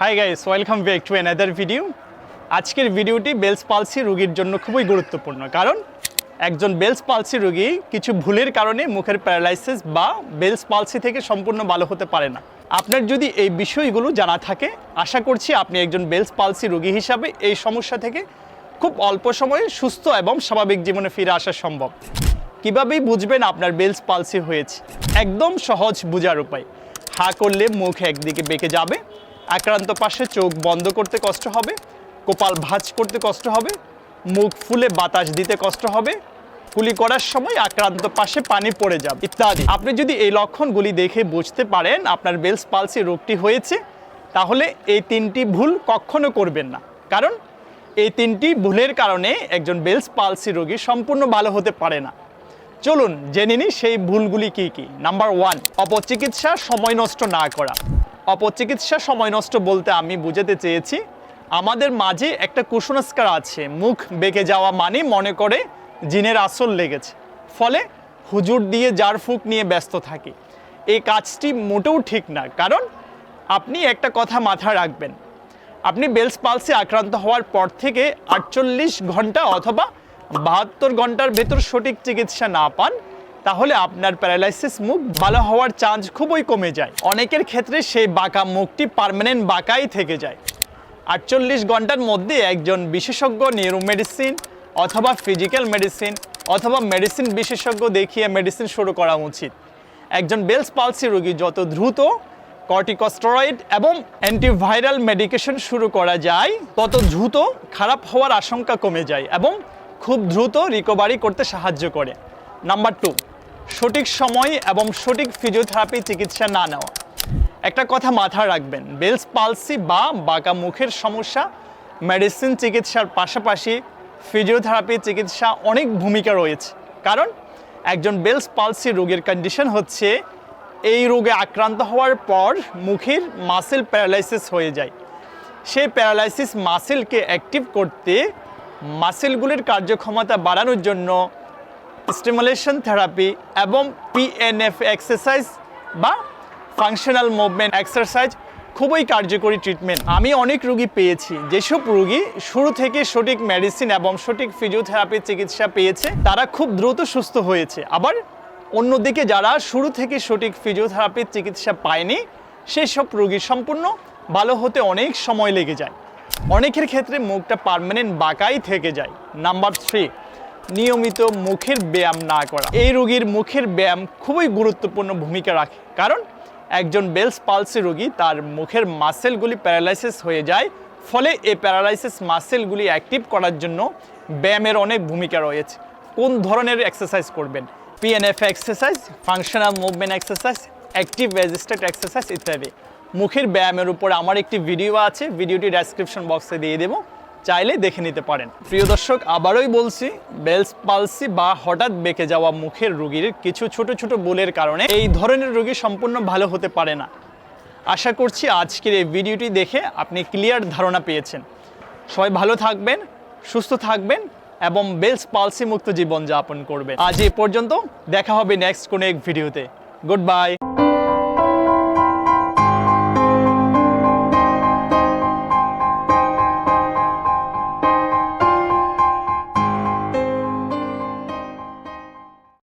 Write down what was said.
Hi guys welcome back to another video আজকের ভিডিওটি bells palsy রোগীর জন্য খুবই গুরুত্বপূর্ণ। কারণ, একজন বেলস পালসি রোগী কিছু ভুলের কারণে মুখের প্যারালাইসিস বা বেলস পালসি থেকে সম্পূর্ণ ভালো হতে পারে না। আপনার যদি এই বিষয়গুলো জানা থাকে, আশা করছি আপনি একজন বেলস পালসি রোগী হিসাবে এই সমস্যা থেকে খুব অল্প সময়ে সুস্থ এবং স্বাভাবিক জীবনে ফিরে আসা সম্ভব। কীভাবেই বুঝবেন আপনার বেলস পালসি হয়েছে? একদম সহজ বোঝার উপায়। হা করলে মুখ একদিকে বেঁকে যাবে আক্রান্ত পাশে চোখ বন্ধ করতে কষ্ট হবে, কপাল ভাঁজ করতে কষ্ট হবে, মুখ ফুলে বাতাস দিতে কষ্ট হবে কুলি করার সময় আক্রান্ত পাশে পানি পড়ে যাবে, ইত্যাদি। আপনি যদি এই লক্ষণগুলি দেখে বুঝতে পারেন, আপনার বেলস পালসি রোগটি হয়েছে, তাহলে এই তিনটি ভুল কখনো করবেন না। কারণ এই তিনটি ভুলের কারণে একজন বেলস পালসি রোগী সম্পূর্ণ ভালো হতে পারে না। চলুন জেনে নিই সেই ভুলগুলি কি কি। নাম্বার ওয়ান, অপচিকিৎসা সময় নষ্ট না করা। অপচিকিৎসা সময় নষ্ট বলতে আমি বুঝাতে চেয়েছি। আমাদের মাঝে একটা কুসংস্কার আছে। মুখ বেঁকে যাওয়া মানে মনে করে জিনের আসল লেগেছে। ফলে হুজুর দিয়ে জার ফুক নিয়ে ব্যস্ত থাকি। এই কাজটি মোটেও ঠিক না। কারণ আপনি একটা কথা মাথায় রাখবেন। আপনি বেলস পালসে আক্রান্ত হওয়ার পর থেকে আটচল্লিশ ঘণ্টা অথবা বাহাত্তর ঘণ্টার ভেতর সঠিক চিকিৎসা না পান। তাহলে আপনার প্যারালাইসিস মুখ ভালো হওয়ার চান্স খুবই কমে যায়। অনেকের ক্ষেত্রে সেই বাঁকা মুখটি পার্মানেন্ট বাঁকাই থেকে যায়। আটচল্লিশ ঘণ্টার মধ্যে একজন বিশেষজ্ঞ নিউরো মেডিসিন অথবা ফিজিক্যাল মেডিসিন অথবা মেডিসিন বিশেষজ্ঞ দেখিয়ে মেডিসিন শুরু করা উচিত। একজন বেলস পালসি রোগী যত দ্রুত কর্টিকস্টেরয়েড এবং অ্যান্টিভাইরাল মেডিকেশন শুরু করা যায়, তত দ্রুত খারাপ হওয়ার আশঙ্কা কমে যায় এবং খুব দ্রুত রিকভারি করতে সাহায্য করে। নাম্বার টু সঠিক সময় এবং সঠিক ফিজিওথেরাপি চিকিৎসা না নেওয়া। একটা কথা মাথায় রাখবেন বেলস পালসি বা বাঁকা মুখের সমস্যা মেডিসিন চিকিৎসার পাশাপাশি ফিজিওথেরাপি চিকিৎসা অনেক ভূমিকা রয়েছে। কারণ, একজন বেলস পালসি রোগের কন্ডিশন হচ্ছে, এই রোগে আক্রান্ত হওয়ার পর মুখের মাসেল প্যারালাইসিস হয়ে যায়। সেই প্যারালাইসিস মাসেলকে অ্যাক্টিভ করতে মাসেলগুলির কার্যক্ষমতা বাড়ানোর জন্য স্টিমুলেশন থেরাপি এবং পিএনএফ এক্সারসাইজ বা ফাংশনাল মুভমেন্ট এক্সারসাইজ খুবই কার্যকরী ট্রিটমেন্ট আমি অনেক রুগী পেয়েছি। যেসব রুগী শুরু থেকে সঠিক মেডিসিন এবং সঠিক ফিজিওথেরাপির চিকিৎসা পেয়েছে, তারা খুব দ্রুত সুস্থ হয়েছে। আবার অন্যদিকে যারা শুরু থেকে সঠিক ফিজিওথেরাপির চিকিৎসা পায়নি, সেসব রুগী সম্পূর্ণ ভালো হতে অনেক সময় লেগে যায়। অনেকের ক্ষেত্রে মুখটা পার্মানেন্ট বাঁকাই থেকে যায়। নাম্বার থ্রি নিয়মিত মুখের ব্যায়াম না করা। এই রোগীর মুখের ব্যায়াম খুবই গুরুত্বপূর্ণ ভূমিকা রাখে। কারণ একজন বেলস পালসি রোগী তার মুখের মাসেলগুলি প্যারালাইসিস হয়ে যায়, ফলে এই প্যারালাইসিস মাসেলগুলি অ্যাক্টিভ করার জন্য ব্যায়ামের অনেক ভূমিকা রয়েছে। কোন ধরনের এক্সারসাইজ করবেন? PNF exercise functional movement exercise active registered exercise ইত্যাদি। মুখের ব্যায়ামের উপর আমার একটি ভিডিও আছে, ভিডিওটি ডেসক্রিপশন বক্সে দিয়ে দেবো। চাইলে দেখে নিতে পারেন। প্রিয় দর্শক, আবারই বলছি, বেলস পালসি বা হঠাৎ বেঁকে যাওয়া মুখের রোগীর কিছু ছোট ছোট বোলের কারণে এই ধরনের রোগী সম্পূর্ণ ভালো হতে পারে না। আশা করছি আজকের এই ভিডিওটি দেখে আপনি ক্লিয়ার ধারণা পেয়েছেন। সবাই ভালো থাকবেন, সুস্থ থাকবেন এবং বেলস পালসি মুক্ত জীবন যাপন করবেন। আজ এ পর্যন্ত দেখা হবে নেক্সট কোনো এক ভিডিওতে। Good bye